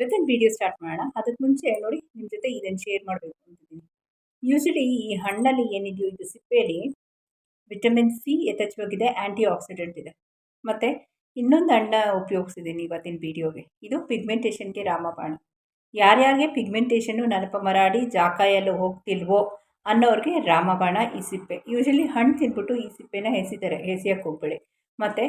ಇವತ್ತಿನ video start ಮಾಡೋಣ. ಅದಕ್ಕೆ ಮುಂಚೆ ನೋಡಿ ನಿಮ್ಮ ಜೊತೆ ಇದನ್ನು ಶೇರ್ ಮಾಡಬೇಕು ಅಂತಿದ್ದೀನಿ. ಯೂಶಲಿ ಈ ಹಣ್ಣಲ್ಲಿ ಏನಿದೆಯೋ ಇದು ಸಿಪ್ಪೆಯಲ್ಲಿ ವಿಟಮಿನ್ ಸಿ ಯಥೇಚ್ಛವಾಗಿದೆ ಆ್ಯಂಟಿ ಆಕ್ಸಿಡೆಂಟ್ ಇದೆ. ಮತ್ತು ಇನ್ನೊಂದು ಹಣ್ಣ ಉಪಯೋಗಿಸಿದ್ದೀನಿ ಇವತ್ತಿನ ವಿಡಿಯೋಗೆ ಇದು ಪಿಗ್ಮೆಂಟೇಷನ್ಗೆ ರಾಮಬಾಣ. ಯಾರ್ಯಾರಿಗೆ ಪಿಗ್ಮೆಂಟೇಷನ್ನು ನೆನಪು ಮರಾಡಿ ಜಾಕಾಯಲ್ಲಿ ಹೋಗ್ತಿಲ್ವೋ ಅನ್ನೋರಿಗೆ ರಾಮಬಾಣ ಈ ಸಿಪ್ಪೆ. ಯೂಶಲಿ ಹಣ್ಣು ತಿಂದ್ಬಿಟ್ಟು ಈ ಸಿಪ್ಪೆನ ಎಸಿತಾರೆ ಎಸಿಯಕ್ಕೆ ಹೋಗ್ಬೇಡಿ. ಮತ್ತು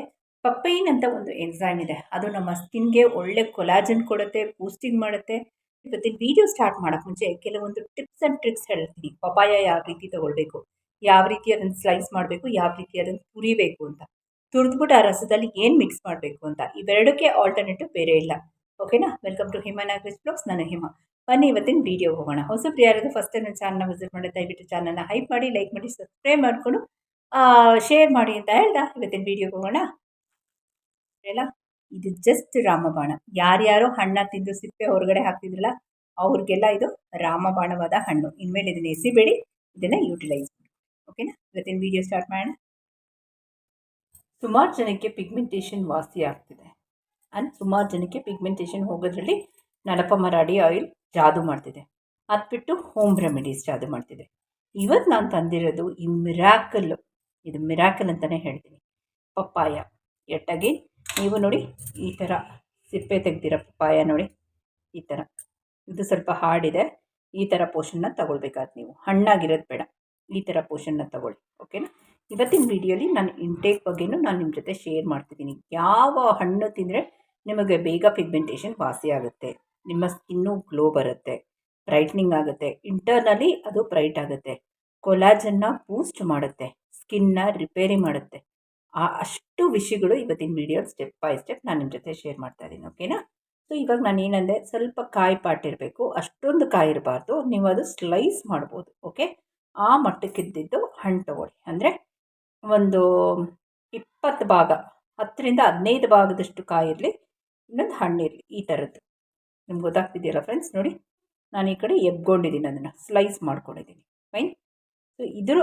ಪಪ್ಪೈನ್ ಅಂತ ಒಂದು ಎನ್ಸೈಮ್ ಇದೆ. ಅದು ನಮ್ಮ ಸ್ಕಿನ್ಗೆ ಒಳ್ಳೆ ಕೊಲಾಜನ್ ಕೊಡುತ್ತೆ, ಬೂಸ್ಟಿಂಗ್ ಮಾಡುತ್ತೆ. ಇವತ್ತಿನ ವಿಡಿಯೋ ಸ್ಟಾರ್ಟ್ ಮಾಡೋಕ್ಕೆ ಮುಂಚೆ ಕೆಲವೊಂದು ಟಿಪ್ಸ್ ಆ್ಯಂಡ್ ಟ್ರಿಕ್ಸ್ ಹೇಳ್ತೀನಿ. ಪಪಾಯ ಯಾವ ರೀತಿ ತೊಗೊಳ್ಬೇಕು, ಯಾವ ರೀತಿ ಅದನ್ನು ಸ್ಲೈಸ್ ಮಾಡಬೇಕು, ಯಾವ ರೀತಿ ಅದನ್ನು ತುರಿಬೇಕು ಅಂತ. ತುರಿದ್ಬಿಟ್ಟು ಆ ರಸದಲ್ಲಿ ಏನು ಮಿಕ್ಸ್ ಮಾಡಬೇಕು ಅಂತ. ಇವೆರಡಕ್ಕೆ ಆಲ್ಟರ್ನೇಟಿವ್ ಬೇರೆ ಇಲ್ಲ. ಓಕೆನಾ? Welcome to Hima Nagesh blogs. ನಾನು ಹಿಮ. ಬನ್ನಿ ಇವತ್ತಿನ ವೀಡಿಯೋ ಹೋಗೋಣ. ಹೊಸ ಪ್ರಿಯಾರದ ಫಸ್ಟ್ ನನ್ನ ಚಾನಲ್ನ ವಿಸಿಟ್ ಮಾಡಿ ದಯವಿಟ್ಟು ಚಾನಲ್ನ ಹೈಪ್ ಮಾಡಿ ಲೈಕ್ ಮಾಡಿ ಸಬ್ಸ್ಕ್ರೈಬ್ ಮಾಡಿಕೊಂಡು ಶೇರ್ ಮಾಡಿ ಅಂತ ಹೇಳ್ದ. ಇವತ್ತಿನ ವೀಡಿಯೋ ಹೋಗೋಣ. ಇಲ್ಲ ಇದು ಜಸ್ಟ್ ರಾಮಬಾಣ. ಯಾರ್ಯಾರೋ ಹಣ್ಣ ತಿಂದು ಸಿಪ್ಪೆ ಹೊರಗಡೆ ಹಾಕ್ತಿದ್ರಲ್ಲ, ಅವ್ರಿಗೆಲ್ಲ ಇದು ರಾಮಬಾಣವಾದ ಹಣ್ಣು. ಇನ್ಮೇಲೆ ಇದನ್ನ ಎಸಿಬೇಡಿ, ಇದನ್ನು ಯೂಟಿಲೈಸ್ ಮಾಡಿ. ಓಕೆನಾ ಇವತ್ತಿನ ವಿಡಿಯೋ ಸ್ಟಾರ್ಟ್ ಮಾಡೋಣ. ಸುಮಾರು ಜನಕ್ಕೆ ಪಿಗ್ಮೆಂಟೇಷನ್ ವಾಸಿ ಆಗ್ತಿದೆ. ಆ್ಯಂಡ್ ಸುಮಾರು ಜನಕ್ಕೆ ಪಿಗ್ಮೆಂಟೇಷನ್ ಹೋಗೋದ್ರಲ್ಲಿ ನಡಪ ಮರಾಡಿ ಆಯಿಲ್ ಜಾದು ಮಾಡ್ತಿದೆ. ಅದು ಬಿಟ್ಟು ಹೋಮ್ ರೆಮಿಡೀಸ್ ಜಾದು ಮಾಡ್ತಿದೆ. ಇವತ್ತು ನಾನು ತಂದಿರೋದು ಈ ಮಿರಾಕಲ್ಲು ಇದು ಮಿರಾಕಲ್ ಅಂತಲೇ ಹೇಳ್ತೀನಿ. ಪಪ್ಪಾಯ, ಎಟ್ಟಾಗಿ ನೀವು ನೋಡಿ ಈ ಥರ ಸಿಪ್ಪೆ ತೆಗ್ದಿರೋ ಪಪ್ಪಾಯ ನೋಡಿ, ಈ ಥರ ಇದು ಸ್ವಲ್ಪ ಹಾರ್ಡಿದೆ ಈ ಥರ ಪೋಷನ್ನ ತಗೊಳ್ಬೇಕಾದ್ರೆ ನೀವು. ಹಣ್ಣಾಗಿರೋದು ಬೇಡ. ಈ ಥರ ಪೋಷನ್ನ ತಗೊಳ್ಳಿ ಓಕೆನಾ ಇವತ್ತಿನ ವಿಡಿಯೋಲಿ ನಾನು ಇಂಟೇಕ್ ಬಗ್ಗೆನೂ ನಾನು ನಿಮ್ಮ ಜೊತೆ ಶೇರ್ ಮಾಡ್ತಿದ್ದೀನಿ. ಯಾವ ಹಣ್ಣು ತಿಂದರೆ ನಿಮಗೆ ಬೇಗ ಪಿಗ್ಮೆಂಟೇಷನ್ ವಾಸಿ ಆಗುತ್ತೆ. ನಿಮ್ಮ ಸ್ಕಿನ್ನು ಗ್ಲೋ ಬರುತ್ತೆ ಬ್ರೈಟ್ನಿಂಗ್ ಆಗುತ್ತೆ. ಇಂಟರ್ನಲಿ ಅದು ಬ್ರೈಟ್ ಆಗುತ್ತೆ. ಕೊಲಾಜನ್ನ ಬೂಸ್ಟ್ ಮಾಡುತ್ತೆ. ಸ್ಕಿನ್ನ ರಿಪೇರಿ ಮಾಡುತ್ತೆ. ಆ ಅಷ್ಟು ವಿಷಯಗಳು ಇವತ್ತಿನ ವಿಡಿಯೋ ಸ್ಟೆಪ್ ಬೈ ಸ್ಟೆಪ್ ನಾನು ನಿಮ್ಮ ಜೊತೆ ಶೇರ್ ಮಾಡ್ತಾ ಇದ್ದೀನಿ ಓಕೆನಾ ಸೊ ಇವಾಗ ನಾನು ಏನಂದೆ, ಸ್ವಲ್ಪ ಕಾಯಿ ಪಾಟಿರಬೇಕು, ಅಷ್ಟೊಂದು ಕಾಯಿ ಇರಬಾರ್ದು, ನೀವು ಅದು ಸ್ಲೈಸ್ ಮಾಡ್ಬೋದು ಓಕೆ ಆ ಮಟ್ಟಕ್ಕಿದ್ದಿದ್ದು ಹಣ್ಣು ತೊಗೊಳ್ಳಿ, ಅಂದರೆ ಒಂದು ಇಪ್ಪತ್ತು ಭಾಗ, ಹತ್ತರಿಂದ ಹದಿನೈದು ಭಾಗದಷ್ಟು ಕಾಯಿ ಇರಲಿ, ಇನ್ನೊಂದು ಹಣ್ಣಿರಲಿ ಈ ಥರದ್ದು ನಿಮ್ಗೆ ಗೊತ್ತಾಗ್ತಿದೆಯಲ್ಲ ಫ್ರೆಂಡ್ಸ್ ನೋಡಿ, ನಾನು ಈ ಕಡೆ ಎಬ್ಕೊಂಡಿದ್ದೀನಿ ಅದನ್ನು ಸ್ಲೈಸ್ ಮಾಡ್ಕೊಂಡಿದ್ದೀನಿ ಫೈನ್ ಸೊ ಇದ್ರ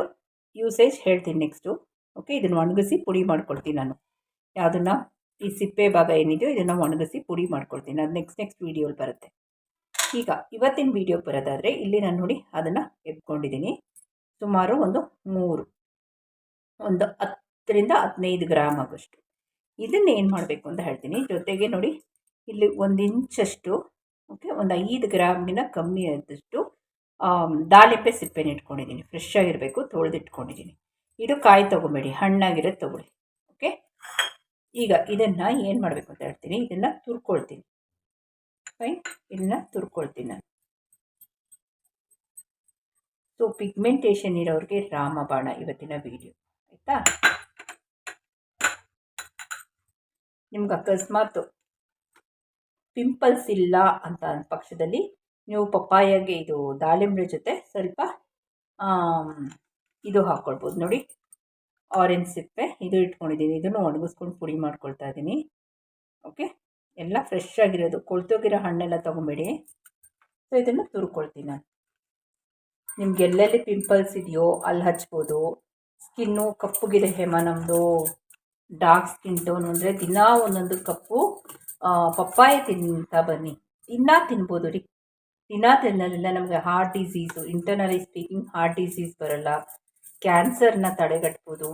ಯೂಸೇಜ್ ಹೇಳ್ತೀನಿ ನೆಕ್ಸ್ಟು ಓಕೆ ಇದನ್ನು ಒಣಗಿಸಿ ಪುಡಿ ಮಾಡ್ಕೊಳ್ತೀನಿ ನಾನು. ಯಾವುದನ್ನು ಈ ಸಿಪ್ಪೆ ಭಾಗ ಏನಿದೆಯೋ ಇದನ್ನು ಒಣಗಿಸಿ ಪುಡಿ ಮಾಡ್ಕೊಳ್ತೀನಿ. ಅದು ನೆಕ್ಸ್ಟ್ ನೆಕ್ಸ್ಟ್ ವೀಡಿಯೋಲಿ ಬರುತ್ತೆ. ಈಗ ಇವತ್ತಿನ ವೀಡಿಯೋಗೆ ಬರೋದಾದರೆ ಇಲ್ಲಿ ನಾನು ನೋಡಿ ಅದನ್ನು ಎತ್ಕೊಂಡಿದ್ದೀನಿ ಸುಮಾರು ಒಂದು ಮೂರು, ಒಂದು ಹತ್ತರಿಂದ ಹದಿನೈದು ಗ್ರಾಮ್ ಆಗೋಷ್ಟು. ಇದನ್ನ ಏನು ಮಾಡಬೇಕು ಅಂತ ಹೇಳ್ತೀನಿ. ಜೊತೆಗೆ ನೋಡಿ ಇಲ್ಲಿ ಒಂದು ಇಂಚಷ್ಟು ಓಕೆ ಒಂದು ಐದು ಗ್ರಾಮ್ಗಿನ ಕಮ್ಮಿ ಆದಷ್ಟು ದಾಳಿಂಬೆ ಸಿಪ್ಪೆನ ಇಟ್ಕೊಂಡಿದ್ದೀನಿ ಫ್ರೆಶ್ ಆಗಿರಬೇಕು ತೊಳೆದಿಟ್ಕೊಂಡಿದ್ದೀನಿ ಇದು ಕಾಯಿ ತೊಗೊಬೇಡಿ, ಹಣ್ಣಾಗಿರೋದು ತೊಗೊಳ್ಳಿ ಓಕೆ ಈಗ ಇದನ್ನು ಏನು ಮಾಡಬೇಕು ಅಂತ ಹೇಳ್ತೀನಿ, ಇದನ್ನು ತುರ್ಕೊಳ್ತೀನಿ. ಫೈನ್ ಇದನ್ನು ತುರ್ಕೊಳ್ತೀನಿ ನಾನು. ಸೊ ಪಿಗ್ಮೆಂಟೇಷನ್ ಇರೋರಿಗೆ ರಾಮಬಾಣ ಇವತ್ತಿನ ವಿಡಿಯೋ ಆಯಿತಾ? ನಿಮ್ಗೆ ಅಕಸ್ಮಾತ್ ಪಿಂಪಲ್ಸ್ ಇಲ್ಲ ಅಂತ ಅಂದ ಪಕ್ಷದಲ್ಲಿ ನೀವು ಪಪ್ಪಾಯಗೆ ಇದು ದಾಳಿಂಬೆ ಜೊತೆ ಸ್ವಲ್ಪ ಇದು ಹಾಕ್ಕೊಳ್ಬೋದು ನೋಡಿ ಆರೆಂಜ್ ಸಿಪ್ಪೆ, ಇದು ಇಟ್ಕೊಂಡಿದ್ದೀನಿ. ಇದನ್ನು ಒಣಗಿಸ್ಕೊಂಡು ಪುಡಿ ಮಾಡ್ಕೊಳ್ತಾ ಇದ್ದೀನಿ. ಓಕೆ? ಎಲ್ಲ ಫ್ರೆಶ್ ಆಗಿರೋದು. ಕೊಳ್ತೋಗಿರೋ ಹಣ್ಣೆಲ್ಲ ತೊಗೊಬೇಡಿ. ಸೊ ಇದನ್ನು ತುರ್ಕೊಳ್ತೀನಿ ನಾನು. ನಿಮ್ಗೆ ಎಲ್ಲೆಲ್ಲಿ ಪಿಂಪಲ್ಸ್ ಇದೆಯೋ ಅಲ್ಲಿ ಹಚ್ಬೋದು. ಸ್ಕಿನ್ನು ಕಪ್ಪುಗಿದೆ ಹೇಮ ನಮ್ಮದು ಡಾರ್ಕ್ ಸ್ಕಿನ್ ಟೋನ್ ಅಂದರೆ ದಿನ ಒಂದೊಂದು ಕಪ್ಪು ಪಪ್ಪಾಯ ತಿಂತಾ ಬನ್ನಿ. ದಿನ ತಿನ್ಬೋದು ರೀ. ದಿನ ತಿನ್ನೋದ್ರಿಂದ ನಮಗೆ heart disease internally speaking heart disease ಬರೋಲ್ಲ. ಕ್ಯಾನ್ಸರ್ನ ತಡೆಗಟ್ಬೋದು.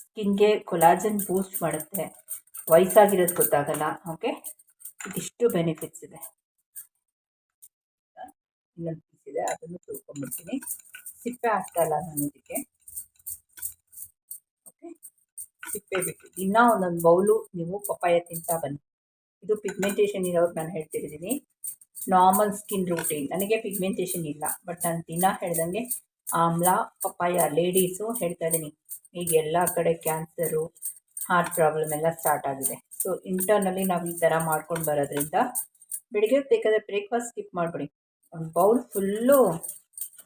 ಸ್ಕಿನ್ಗೆ ಕೊಲಾಜನ್ ಬೂಸ್ಟ್ ಮಾಡುತ್ತೆ. ವಯಸ್ಸಾಗಿರೋದು ಗೊತ್ತಾಗಲ್ಲ ಓಕೆ ಇದಿಷ್ಟು ಬೆನಿಫಿಟ್ಸ್ ಇದೆ. ಇನ್ನೊಂದು ಇದೆ, ಅದನ್ನು ತಿಳ್ಕೊಂಡ್ಬಿಡ್ತೀನಿ ಸಿಪ್ಪೆ ಹಾಕ್ತಲ್ಲ ನಾನು ಇದಕ್ಕೆ. ಓಕೆ ಸಿಪ್ಪೆ ಬಿಟ್ಟು, ಇನ್ನೂ ಒಂದೊಂದು ಬೌಲು ನೀವು ಪಪ್ಪಾಯ ತಿಂತಾ ಬನ್ನಿ. ಇದು ಪಿಗ್ಮೆಂಟೇಷನ್ ಇರೋರು ನಾನು ಹೇಳ್ತಿದ್ದೀನಿ ನಾರ್ಮಲ್ ಸ್ಕಿನ್ ರೂಟೀನ್ ನನಗೆ ಪಿಗ್ಮೆಂಟೇಷನ್ ಇಲ್ಲ ಬಟ್ ನಾನು ದಿನ ಹೇಳ್ದಂಗೆ ಆಮ್ಲ, ಪಪ್ಪಾಯ ಲೇಡೀಸು ಹೇಳ್ತಾ ಇದ್ದೀನಿ. ಈಗ ಎಲ್ಲ ಕಡೆ ಕ್ಯಾನ್ಸರು ಹಾರ್ಟ್ ಪ್ರಾಬ್ಲಮ್ ಎಲ್ಲ ಸ್ಟಾರ್ಟ್ ಆಗಿದೆ. ಸೊ ಇಂಟರ್ನಲ್ಲಿ ನಾವು ಈ ಥರ ಮಾಡ್ಕೊಂಡು ಬರೋದ್ರಿಂದ ಬೆಳಿಗ್ಗೆ ಬೇಕಾದರೆ ಬ್ರೇಕ್ಫಾಸ್ಟ್ ಸ್ಕಿಪ್ ಮಾಡಿಬಿಡಿ. ಒಂದು ಬೌಲ್ ಫುಲ್ಲು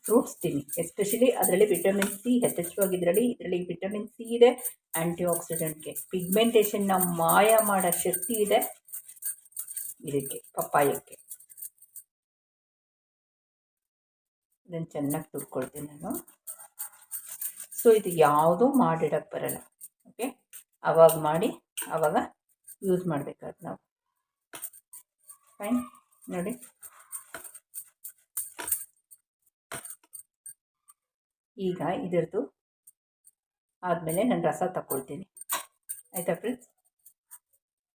ಫ್ರೂಟ್ಸ್ ತಿನ್ನಿ. ಎಸ್ಪೆಷಲಿ ಅದರಲ್ಲಿ ವಿಟಮಿನ್ ಸಿ ಯಥೇಚ್ಛವಾಗಿದ್ರಲ್ಲಿ ಇದರಲ್ಲಿ ವಿಟಮಿನ್ ಸಿ ಇದೆ ಆ್ಯಂಟಿ ಆಕ್ಸಿಡೆಂಟ್ಗೆ ಪಿಗ್ಮೆಂಟೇಷನ್ನ ಮಾಯ ಮಾಡೋ ಶಕ್ತಿ ಇದೆ. ಇದಕ್ಕೆ, ಪಪ್ಪಾಯಕ್ಕೆ. ಇದನ್ನು ಚೆನ್ನಾಗಿ ತುರ್ಕೊಳ್ತೀನಿ ನಾನು. ಸೊ ಇದು ಯಾವುದೂ ಮಾಡಿಡಕ್ಕೆ ಬರಲ್ಲ. ಓಕೆ ಅವಾಗ ಮಾಡಿ ಆವಾಗ ಯೂಸ್ ಮಾಡಬೇಕಾದ್ರೆ ನಾವು. ಫೈನ್ ನೋಡಿ. ಈಗ ಇದರದ್ದು ಆದಮೇಲೆ ನಾನು ರಸ ತಗೊಳ್ತೀನಿ ಆಯಿತಾ ಫ್ರೆಂಡ್ಸ್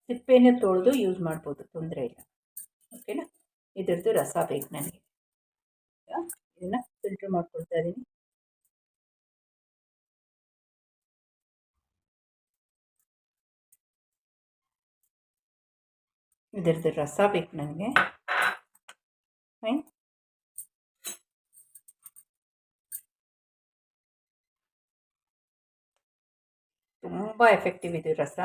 ಸಿಪ್ಪೆಯನ್ನು ತೊಳೆದು ಯೂಸ್ ಮಾಡ್ಬೋದು, ತೊಂದರೆ ಇಲ್ಲ. ಓಕೆನಾ ಇದ್ರದ್ದು ರಸ ಬೇಕು ನನಗೆ. ಇದನ್ನು ಫಿಲ್ಟ್ರ್ ಮಾಡ್ಕೊಳ್ತಾ ಇದ್ದೀನಿ ಇದರದ್ದು ರಸ ಬೇಕು ನನಗೆ ಫೈನ್ ತುಂಬ ಎಫೆಕ್ಟಿವ್ ಇದು ರಸ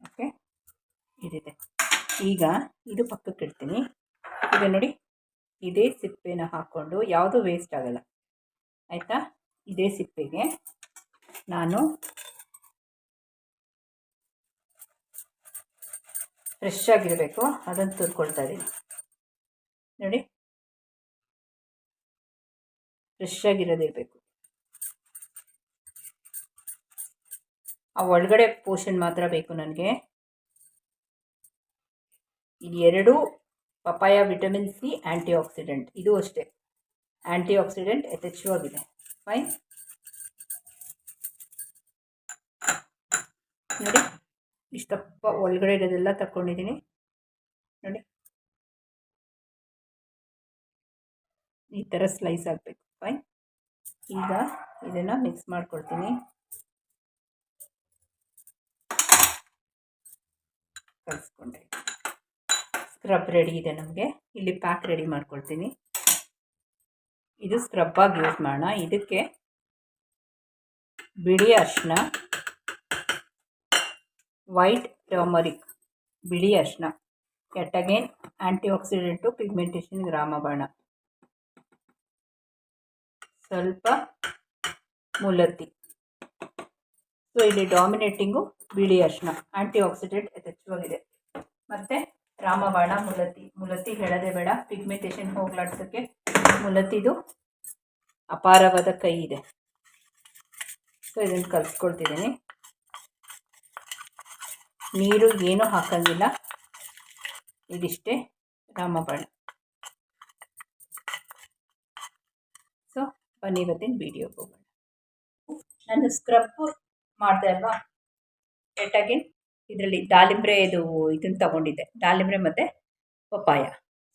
ಓಕೆ ಇದಿದೆ. ಈಗ ಇದು ಪಕ್ಕಕ್ಕೆ ಇಡ್ತೀನಿ. ಈಗ ನೋಡಿ, ಇದೇ ಸಿಪ್ಪೆನ ಹಾಕ್ಕೊಂಡು ಯಾವುದೂ ವೇಸ್ಟ್ ಆಗಲ್ಲ. ಆಯಿತಾ? ಇದೇ ಸಿಪ್ಪೆಗೆ ನಾನು ಫ್ರೆಶ್ ಆಗಿರಬೇಕು, ಅದನ್ನು ತುರ್ಕೊಳ್ತಾ ಇದ್ದೀನಿ ನೋಡಿ. ಫ್ರೆಶ್ ಆಗಿರೋದಿರಬೇಕು ಆ ಒಳಗಡೆ ಪೋರ್ಷನ್ ಮಾತ್ರ ಬೇಕು ನನಗೆ. ಇದು ಎರಡೂ papaya vitamin C antioxidant ಇದು ಅಷ್ಟೇ. ಆ್ಯಂಟಿ ಆಕ್ಸಿಡೆಂಟ್ ಯಥೇಚ್ಛವಾಗಿದೆ ಫೈನ್. ನೋಡಿ, ಇಷ್ಟಪ್ಪ ಒಳಗಡೆ ಇರೋದೆಲ್ಲ ತಗೊಂಡಿದ್ದೀನಿ ನೋಡಿ. ಈ ಥರ ಸ್ಲೈಸ್ ಆಗಬೇಕು. ಫೈನ್. ಈಗ ಇದನ್ನು ಮಿಕ್ಸ್ ಮಾಡ್ಕೊಳ್ತೀನಿ. ಕಲಿಸ್ಕೊಂಡೆ. ಸ್ಕ್ರಬ್ ರೆಡಿ ಇದೆ ನಮಗೆ. ಇಲ್ಲಿ ಪ್ಯಾಕ್ ರೆಡಿ ಮಾಡ್ಕೊಳ್ತೀನಿ. ಇದು ಸ್ಕ್ರಬ್ಬಾಗಿ ಯೂಸ್ ಮಾಡೋಣ. ಇದಕ್ಕೆ ಬಿಳಿ ಅರ್ಶಿನ ವೈಟ್ ಟರ್ಮರಿಕ್ ಬಿಳಿ ಅರ್ಶಿನ ಎಟ್ ಆ್ಯಂಟಿ ಆಕ್ಸಿಡೆಂಟು ಪಿಗ್ಮೆಂಟೇಷನ್ ರಾಮಬಾಣ ಸ್ವಲ್ಪ ಮುಲತ್ತಿ ಸೊ ಇಲ್ಲಿ ಡಾಮಿನೇಟಿಂಗು ಬಿಳಿ ಅರ್ಶಿನ ಆ್ಯಂಟಿ ಆಕ್ಸಿಡೆಂಟ್ ಯಥೇಚ್ಛವಾಗಿದೆ. ಮತ್ತು ರಾಮಬಾಣ ಮುಲತಿ ಮುಲತಿ ಹೇಳದೆ ಬೇಡ. ಪಿಗ್ಮೆಂಟೇಷನ್ ಹೋಗ್ಲಾಡ್ಸೋಕ್ಕೆ ಮುಲತಿದು ಅಪಾರವಾದ ಕೈ ಇದೆ. ಸೊ ಇದನ್ನು ಕಲಿಸ್ಕೊಳ್ತಿದ್ದೀನಿ. ನೀರು ಏನೂ ಹಾಕಂಗಿಲ್ಲ. ಇದಿಷ್ಟೇ ರಾಮಬಾಣ. ಸೊ ಬನ್ನಿ ಇವತ್ತಿನ ವಿಡಿಯೋಗೆ ಹೋಗೋಣ. ನಾನು ಸ್ಕ್ರಬ್ ಮಾಡಿದೆ ಅಲ್ವಾ ಎಟ್ಟಾಗಿ ಇದರಲ್ಲಿ ದಾಳಿಂಬ್ರೆ ಇದು ಇದನ್ನು ತಗೊಂಡಿದ್ದೆ. ದಾಳಿಂಬ್ರೆ ಮತ್ತು ಪಪ್ಪಾಯ.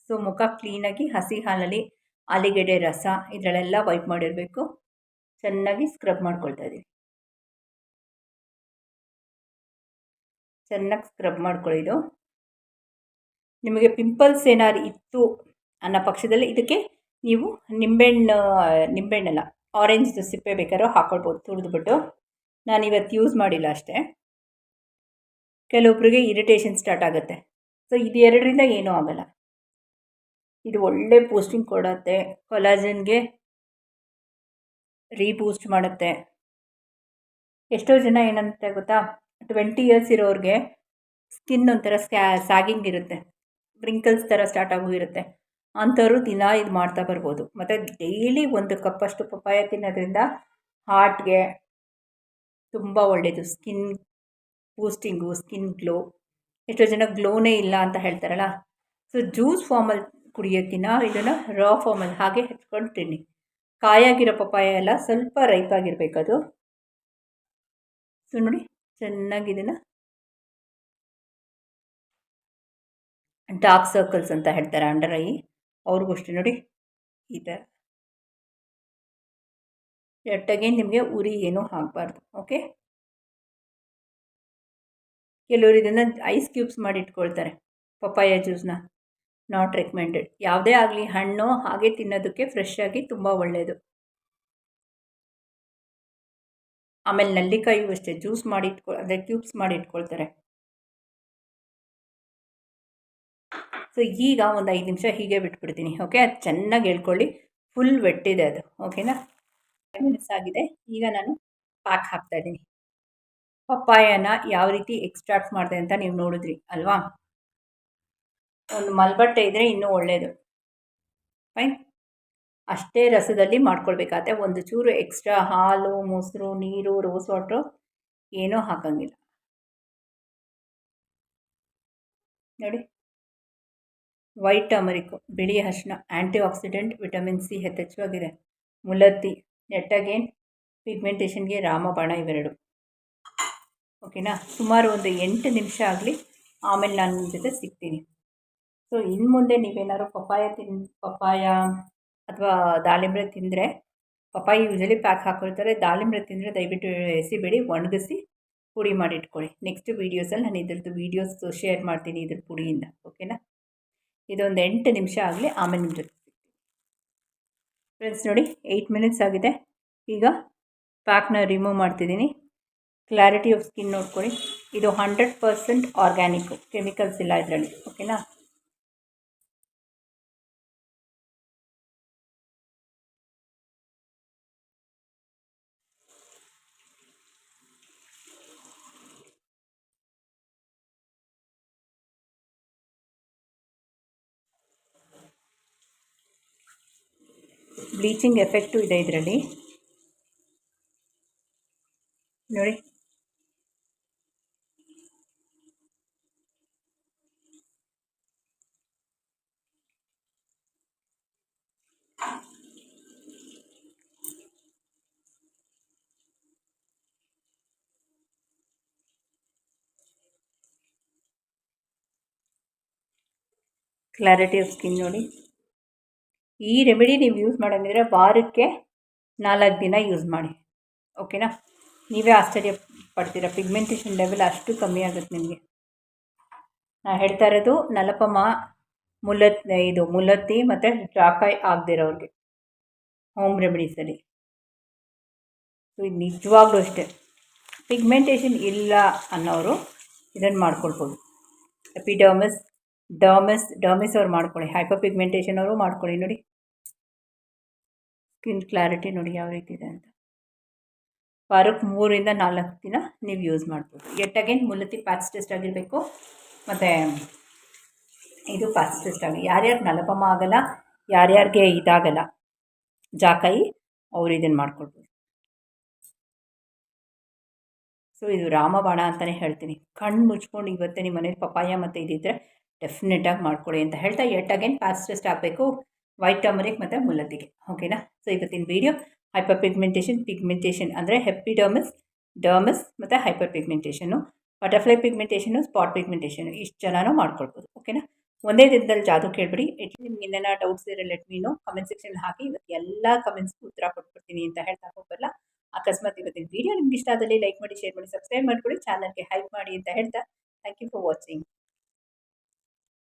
ಸೊ ಮುಖ ಕ್ಲೀನಾಗಿ ಹಸಿ ಹಾಲಲ್ಲಿ ಆಲಿಗೆಡೆ ರಸ ಇದರಲ್ಲೆಲ್ಲ ವೈಪ್ ಮಾಡಿರಬೇಕು. ಚೆನ್ನಾಗಿ ಸ್ಕ್ರಬ್ ಮಾಡ್ಕೊಳ್ತಾ ಇದ್ದೀವಿ ಚೆನ್ನಾಗಿ ಸ್ಕ್ರಬ್ ಮಾಡ್ಕೊಳ್ಳಿದು ನಿಮಗೆ ಪಿಂಪಲ್ಸ್ ಏನಾದ್ರು ಇತ್ತು ಅನ್ನೋ ಪಕ್ಷದಲ್ಲಿ ಇದಕ್ಕೆ ನೀವು ನಿಂಬೆಹಣ್ಣು, ನಿಂಬೆಹಣ್ಣಲ್ಲ ಆರೆಂಜ್ ಸಿಪ್ಪೆ ಬೇಕಾದ್ರೂ ತುರಿದ್ಬಿಟ್ಟು. ನಾನು ಇವತ್ತು ಯೂಸ್ ಮಾಡಿಲ್ಲ ಅಷ್ಟೇ. ಕೆಲವೊಬ್ಬರಿಗೆ ಇರಿಟೇಷನ್ ಸ್ಟಾರ್ಟ್ ಆಗುತ್ತೆ. ಸೊ ಇದು ಎರಡರಿಂದ ಏನೂ ಆಗಲ್ಲ. ಇದು ಒಳ್ಳೆ ಪೋಸ್ಟಿಂಗ್ ಕೊಡುತ್ತೆ. ಕೊಲಾಜನ್ಗೆ ರೀಬೂಸ್ಟ್ ಮಾಡುತ್ತೆ. ಎಷ್ಟೋ ಜನ ಏನಂತೆ ಗೊತ್ತಾ? ಟ್ವೆಂಟಿ ಇಯರ್ಸ್ ಇರೋರಿಗೆ ಸ್ಕಿನ್ ಒಂಥರ ಸ್ಕ್ಯಾ ಸ್ಯಾಗಿಂಗ್ ಇರುತ್ತೆ. ಬ್ರಿಂಕಲ್ಸ್ ಥರ ಸ್ಟಾರ್ಟ್ ಆಗೋಗಿರುತ್ತೆ ಅಂಥವ್ರು ದಿನ ಇದು ಮಾಡ್ತಾ ಬರ್ಬೋದು. ಮತ್ತು ಡೈಲಿ ಒಂದು ಕಪ್ಪಷ್ಟು ಪಪ್ಪಾಯ ತಿನ್ನೋದ್ರಿಂದ ಹಾರ್ಟ್ಗೆ ತುಂಬ ಒಳ್ಳೆಯದು ಸ್ಕಿನ್ ಬೂಸ್ಟಿಂಗು ಸ್ಕಿನ್ ಗ್ಲೋ. ಎಷ್ಟೋ ಜನ ಗ್ಲೋನೇ ಇಲ್ಲ ಅಂತ ಹೇಳ್ತಾರಲ್ಲ. ಸೊ ಜ್ಯೂಸ್ ಫಾರ್ಮಲ್ ಕುಡಿಯೋಕ್ಕಿಂತ ಇದನ್ನು ರಾ ಫಾರ್ಮಲ್ ಹಾಗೆ ಹೆಚ್ಕೊಂಡು ತಿನ್ನಿ ಕಾಯಾಗಿರೋ ಪಪ್ಪಾಯ ಎಲ್ಲ ಸ್ವಲ್ಪ ರೈಪಾಗಿರಬೇಕದು ಸೊ ನೋಡಿ ಚೆನ್ನಾಗಿ ಇದನ್ನು ಡಾರ್ಕ್ ಸರ್ಕಲ್ಸ್ ಅಂತ ಹೇಳ್ತಾರೆ ಅಂಡರ್ ಐ ಅವ್ರಿಗೂ ಅಷ್ಟೇ ನೋಡಿ ಈ ಥರ ಎಟ್ಟಾಗೆ ನಿಮಗೆ ಉರಿ ಏನೂ ಆಗಬಾರ್ದು ಓಕೆ ಕೆಲವರು ಇದನ್ನು ಐಸ್ ಕ್ಯೂಬ್ಸ್ ಮಾಡಿ ಇಟ್ಕೊಳ್ತಾರೆ ಪಪ್ಪಾಯ ಜ್ಯೂಸ್ನ ನಾಟ್ ರೆಕಮೆಂಡೆಡ್ ಯಾವುದೇ ಆಗಲಿ ಹಣ್ಣು ಹಾಗೆ ತಿನ್ನೋದಕ್ಕೆ ಫ್ರೆಶ್ ಆಗಿ ತುಂಬ ಒಳ್ಳೆಯದು ಆಮೇಲೆ ನಲ್ಲಿಕಾಯಿಯೂ ಅಷ್ಟೇ ಜ್ಯೂಸ್ ಮಾಡಿ ಇಟ್ಕೊ ಅಂದರೆ ಕ್ಯೂಬ್ಸ್ ಮಾಡಿ ಇಟ್ಕೊಳ್ತಾರೆ ಸೊ ಈಗ ಒಂದು ಐದು ನಿಮಿಷ ಹೀಗೆ ಬಿಟ್ಬಿಡ್ತೀನಿ ಓಕೆ ಅದು ಚೆನ್ನಾಗಿ ಹೇಳ್ಕೊಳ್ಳಿ. ಫುಲ್ ವೆಟ್ಟಿದೆ ಅದು ಓಕೆನಾ ಮಿನಿಟ್ಸ್ ಆಗಿದೆ. ಈಗ ನಾನು ಪ್ಯಾಕ್ ಹಾಕ್ತಾಯಿದ್ದೀನಿ ಪಪ್ಪಾಯನ ಯಾವ ರೀತಿ ಎಕ್ಸ್ಟ್ರಾಕ್ಟ್ ಮಾಡಿದೆ ಅಂತ ನೀವು ನೋಡಿದ್ರಿ, ಅಲ್ವಾ? ಒಂದು ಮಲ್ಬಟ್ಟೆ ಇದ್ದರೆ ಇನ್ನೂ ಒಳ್ಳೆಯದು ಫೈನ್ ಅಷ್ಟೇ ರಸದಲ್ಲಿ ಮಾಡ್ಕೊಳ್ಬೇಕಾದ್ರೆ ಒಂದು ಚೂರು ಎಕ್ಸ್ಟ್ರಾ ಹಾಲು, ಮೊಸರು, ನೀರು ರೋಸ್ ವಾಟ್ರು ಏನೂ ಹಾಕಂಗಿಲ್ಲ. ನೋಡಿ. ವೈಟ್ ಟಮರಿಕು ಬಿಳಿ ಅರಿಶಿನ ಆ್ಯಂಟಿ ಆಕ್ಸಿಡೆಂಟ್ ವಿಟಮಿನ್ ಸಿ ಯಥೇಚ್ಛವಾಗಿದೆ ಮುಲತ್ತಿ, ನೆಟ್ಟಗೇನ್ ಪಿಗ್ಮೆಂಟೇಷನ್ಗೆ ರಾಮಬಾಣ ಇವೆರಡು. ಓಕೆನಾ? ಸುಮಾರು ಒಂದು ಎಂಟು ನಿಮಿಷ ಆಗಲಿ, ಆಮೇಲೆ ನಾನು ನಿಮ್ಮ ಜೊತೆ ಸಿಗ್ತೀನಿ. ಸೊ ಇನ್ನು ಮುಂದೆ ನೀವೇನಾದ್ರು ಪಪ್ಪಾಯ ತಿನ್, ಪಪ್ಪಾಯ ಅಥವಾ ದಾಳಿಂಬೆ ತಿಂದರೆ, ಪಪ್ಪಾಯ ಯೂಶಲಿ ಪ್ಯಾಕ್ ಹಾಕೊಳ್ತಾರೆ ದಾಳಿಂಬೆ ತಿಂದರೆ ದಯವಿಟ್ಟು ಎಸಿಬೇಡಿ, ಒಣಗಿಸಿ ಪುಡಿ ಮಾಡಿ ಇಟ್ಕೊಳ್ಳಿ ನೆಕ್ಸ್ಟ್ ವೀಡಿಯೋಸಲ್ಲಿ ನಾನು ಇದ್ರದ್ದು ವೀಡಿಯೋಸ್ ಶೇರ್ ಮಾಡ್ತೀನಿ ಇದ್ರ ಪುಡಿಯಿಂದ. ಓಕೆನಾ? ಇದೊಂದು ಎಂಟು ನಿಮಿಷ ಆಗಲಿ, ಆಮೇಲೆ ನಿಮ್ಮ ಜೊತೆ ಫ್ರೆಂಡ್ಸ್ ನೋಡಿ ಏಯ್ಟ್ ಮಿನಿಟ್ಸ್ ಆಗಿದೆ. ಈಗ ಪ್ಯಾಕ್ನ ರಿಮೂವ್ ಮಾಡ್ತಿದ್ದೀನಿ. ಕ್ಲಾರಿಟಿ ಆಫ್ ಸ್ಕಿನ್ ನೋಡ್ಕೊಳ್ಳಿ ಇದು ಹಂಡ್ರೆಡ್ ಪರ್ಸೆಂಟ್ ಆರ್ಗ್ಯಾನಿಕ್ಕು ಕೆಮಿಕಲ್ಸ್ ಇಲ್ಲ ಇದರಲ್ಲಿ ಓಕೆನಾ ಬ್ಲೀಚಿಂಗ್ ಎಫೆಕ್ಟು ಇದೆ ಇದರಲ್ಲಿ. ನೋಡಿ. ಕ್ಲಾರಿಟಿ ಆಫ್ ಸ್ಕಿನ್ ನೋಡಿ. ಈ ರೆಮಿಡಿ ನೀವು ಯೂಸ್ ಮಾಡೋಂಗಿದ್ರೆ ವಾರಕ್ಕೆ ನಾಲ್ಕು ದಿನ ಯೂಸ್ ಮಾಡಿ. ಓಕೆನಾ ನೀವೇ ಆಶ್ಚರ್ಯ ಪಡ್ತೀರ ಪಿಗ್ಮೆಂಟೇಷನ್ ಲೆವೆಲ್ ಅಷ್ಟು ಕಮ್ಮಿ ಆಗುತ್ತೆ ನಿಮಗೆ. ನಾನು ಹೇಳ್ತಾ ಇರೋದು ನಲಪಮ ಮುಲತ್ ಇದು ಮುಲತ್ತಿ ಮತ್ತು ಜಾಕಾಯಿ ಆಗದಿರೋರಿಗೆ. ಹೋಮ್ ರೆಮಿಡೀಸಲ್ಲಿ ಸೊ ಇದು ನಿಜವಾಗ್ಲೂ ಅಷ್ಟೇ. ಪಿಗ್ಮೆಂಟೇಷನ್ ಇಲ್ಲ ಅನ್ನೋರು ಇದನ್ನು ಮಾಡ್ಕೊಳ್ಬೋದು. ಎಪಿಡರ್ಮಸ್ ಡರ್ಮಸ್ ಡರ್ಮಿಸ್ ಅವ್ರು ಮಾಡ್ಕೊಳ್ಳಿ. ಹೈಪರ್ ಪಿಗ್ಮೆಂಟೇಷನ್ ಅವರು ಮಾಡ್ಕೊಳ್ಳಿ ನೋಡಿ. ಸ್ಕಿನ್ ಕ್ಲಾರಿಟಿ ನೋಡಿ ಯಾವ ರೀತಿ ಇದೆ ಅಂತ. ವಾರಕ್ಕೆ ಮೂರಿಂದ ನಾಲ್ಕು ದಿನ ನೀವು ಯೂಸ್ ಮಾಡ್ಬೋದು. ಎಟ್ ಅಗೇನ್ ಮುಲತಿ ಪ್ಯಾಚ್ ಟೆಸ್ಟ್ ಆಗಿರಬೇಕು. ಮತ್ತು ಇದು ಪ್ಯಾಚ್ ಟೆಸ್ಟ್ ಆಗಿ ಯಾರ್ಯಾರು ನಲಪಮ ಆಗಲ್ಲ, ಯಾರ್ಯಾರಿಗೆ ಇದಾಗಲ್ಲ ಜಾಕಾಯಿ ಅವ್ರು ಇದನ್ನು ಮಾಡ್ಕೊಳ್ಬೋದು ಸೊ ಇದು ರಾಮಬಾಣ ಅಂತಲೇ ಹೇಳ್ತೀನಿ. ಕಣ್ಣು ಮುಚ್ಕೊಂಡು ಇವತ್ತೇ ನಿಮ್ಮ ಮನೇಲಿ ಪಪಾಯ ಮತ್ತು ಇದಿದ್ದರೆ ಡೆಫಿನೆಟಾಗಿ ಮಾಡ್ಕೊಳ್ಳಿ ಅಂತ ಹೇಳ್ತಾ ಎಟ್ ಅಗೇನ್ ಫಾಸ್ಟೆಸ್ಟ್ ಹಾಕಬೇಕು. ವೈಟ್ ಟರ್ಮರಿಕ್ ಮತ್ತು ಮುಲ್ಲತ್ತಿಗೆ ಓಕೆನಾ ಸೊ ಇವತ್ತಿನ ವೀಡಿಯೋ ಹೈಪರ್ ಪಿಗ್ಮೆಂಟೇಷನ್ ಪಿಗ್ಮೆಂಟೇಷನ್ ಅಂದರೆ ಹೆಪ್ಪಿಡರ್ಮಸ್ ಡರ್ಮಸ್ ಮತ್ತು hyperpigmentation butterfly pigmentation spot pigmentation ಇಷ್ಟು ಜನನೂ ಮಾಡ್ಕೊಳ್ಬೋದು. ಓಕೆನಾ ಒಂದೇ ದಿನದಲ್ಲಿ ಜಾದು ಕೇಳ್ಬಿಡಿ. ಎಟ್ ನಿಮ್ಗೆ ಏನೇನೋ ಡೌಟ್ಸ್ ಇರೋ ಲೆಟ್ ಮೀನು ಕಮೆಂಟ್ ಸೆಕ್ಷನ್ ಹಾಕಿ. ಇವತ್ತು ಎಲ್ಲ ಕಮೆಂಟ್ಸ್ಗೂ ಉತ್ತರ ಕೊಟ್ಬಿಡ್ತೀನಿ ಅಂತ ಹೇಳ್ತಾ ಹೋಗಲ್ಲ ಅಕಸ್ಮಾತ್ ಇವತ್ತಿನ ವೀಡಿಯೋ ನಿಮ್ಗೆ ಇಷ್ಟ ಆದಲ್ಲಿ ಲೈಕ್ ಮಾಡಿ ಶೇರ್ ಮಾಡಿ ಸಬ್ಸ್ಕ್ರೈಬ್ ಮಾಡ್ಕೊಳ್ಳಿ ಚಾನಲ್ಗೆ ಹೈಪ್ ಮಾಡಿ ಅಂತ ಹೇಳ್ತಾ. Thank you for watching